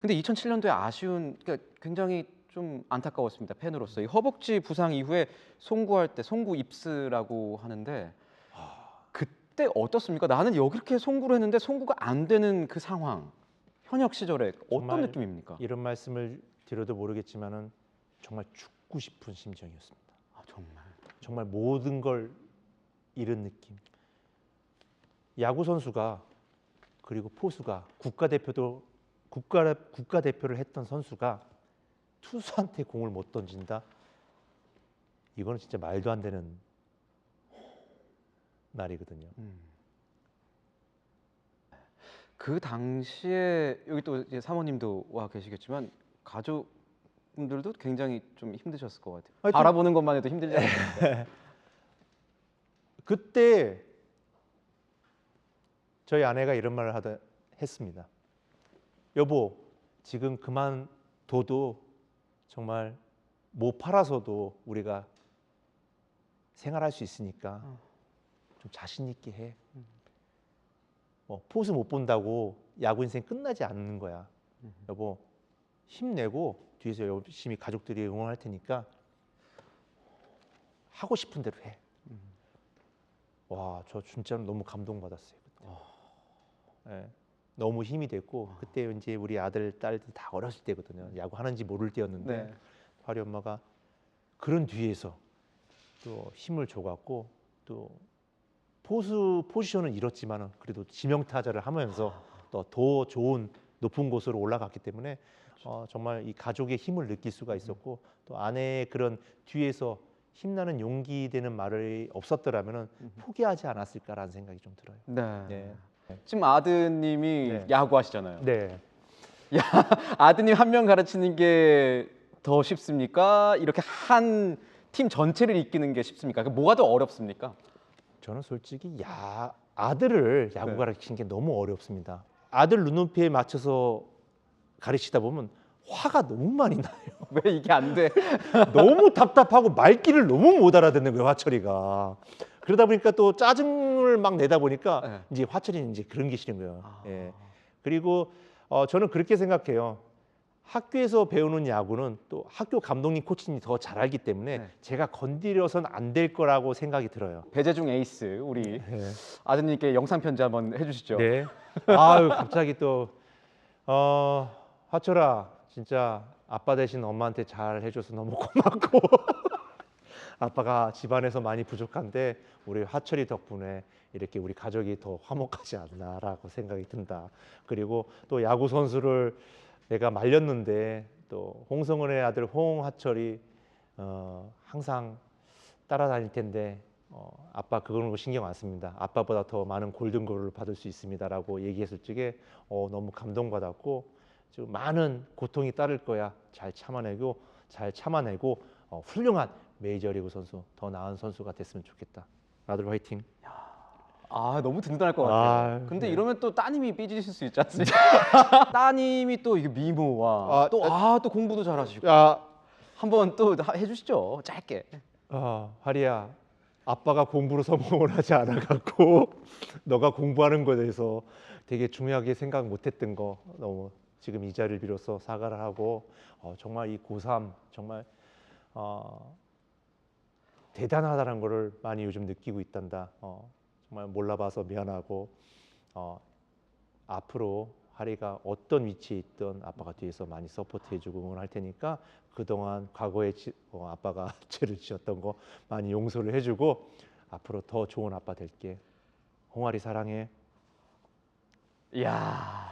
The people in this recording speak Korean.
근데 2007년도에 아쉬운 그러니까 굉장히 좀 안타까웠습니다 팬으로서 이 허벅지 부상 이후에 송구할 때 송구 입스라고 하는데 그때 어떻습니까? 나는 이렇게 송구를 했는데 송구가 안 되는 그 상황 현역 시절에 어떤 느낌입니까? 이런 말씀을 드려도 모르겠지만은 정말 죽고 싶은 심정이었습니다. 아, 정말 정말 모든 걸 잃은 느낌. 야구 선수가 그리고 포수가 국가대표도 국가 국가대표를 했던 선수가 투수한테 공을 못 던진다. 이거는 진짜 말도 안 되는 말이거든요. 그 당시에 여기 또 이제 사모님도 와 계시겠지만 가족분들도 굉장히 좀 힘드셨을 것 같아요. 하여튼- 바라보는 것만 해도 힘들지 않나요? 그때 저희 아내가 이런 말을 하다 했습니다. 여보, 지금 그만둬도 정말 못 팔아서도 우리가 생활할 수 있으니까 어. 좀 자신 있게 해. 뭐 포수 못 본다고 야구 인생 끝나지 않는 거야. 여보, 힘내고 뒤에서 열심히 가족들이 응원할 테니까 하고 싶은 대로 해. 와, 저 진짜로 너무 감동받았어요. 그때. 예, 너무 힘이 됐고 그때 이제 우리 아들 딸들 다 어렸을 때거든요. 야구 하는지 모를 때였는데 네. 화리 엄마가 그런 뒤에서 또 힘을 줘갖고 또 포수 포지션은 잃었지만은 그래도 지명 타자를 하면서 또 더 좋은 높은 곳으로 올라갔기 때문에 어, 정말 이 가족의 힘을 느낄 수가 있었고 또 아내의 그런 뒤에서 힘나는 용기 되는 말이 없었더라면은 포기하지 않았을까라는 생각이 좀 들어요. 네. 네. 지금 아드님이 네. 야구하시잖아요. 네. 아드님 한 명 가르치는 게 더 쉽습니까? 이렇게 한 팀 전체를 이끄는 게 쉽습니까? 그 뭐가 더 어렵습니까? 저는 솔직히 야 아들을 야구 네. 가르치는 게 너무 어렵습니다. 아들 눈높이에 맞춰서 가르치다 보면 화가 너무 많이 나요. 왜 이게 안 돼? 너무 답답하고 말귀를 너무 못 알아듣는 거예요, 화철이가. 그러다 보니까 또 짜증을 막 내다 보니까 네. 이제 화철이는 이제 그런 게 싫은 거예요. 아. 예. 그리고 어, 저는 그렇게 생각해요. 학교에서 배우는 야구는 또 학교 감독님, 코치님이 더 잘 알기 때문에 네. 제가 건드려선 안 될 거라고 생각이 들어요. 배재중 에이스 우리 네. 아드님께 영상 편지 한번 해주시죠. 네. 아유 갑자기 또 어, 화철아 진짜 아빠 대신 엄마한테 잘 해줘서 너무 고맙고 아빠가 집안에서 많이 부족한데 우리 화철이 덕분에 이렇게 우리 가족이 더 화목하지 않나라고 생각이 든다. 그리고 또 야구 선수를 내가 말렸는데 또 홍성은의 아들 홍화철이 어, 항상 따라다닐 텐데 어, 아빠 그거는 신경 안 씁니다. 아빠보다 더 많은 골든골을 받을 수 있습니다라고 얘기했을 적에 어, 너무 감동받았고 지금 많은 고통이 따를 거야. 잘 참아내고 잘 참아내고 어, 훌륭한 메이저리그 선수 더 나은 선수가 됐으면 좋겠다. 아들 화이팅. 아 너무 든든할 것 같아요. 아유, 근데 네. 이러면 또 따님이 삐지실 수 있지 않습니까? 따님이 또 이게 미모와 아, 또아또 공부도 잘하시고 야, 한번 또 하- 해주시죠 짧게. 어, 하리야. 아빠가 공부로 성공을 하지 않아 갖고 너가 공부하는 거에 대해서 되게 중요하게 생각 못했던 거 너무 지금 이 자리를 빌어서 사과를 하고 어, 정말 이 고3 정말 어, 대단하다는 거를 많이 요즘 느끼고 있단다. 어, 정말 몰라봐서 미안하고 어, 앞으로 하리가 어떤 위치에 있든 아빠가 뒤에서 많이 서포트해주고 응원할 테니까 그동안 과거에 지, 어, 아빠가 죄를 지었던 거 많이 용서를 해주고 앞으로 더 좋은 아빠 될게. 홍아리 사랑해. 이야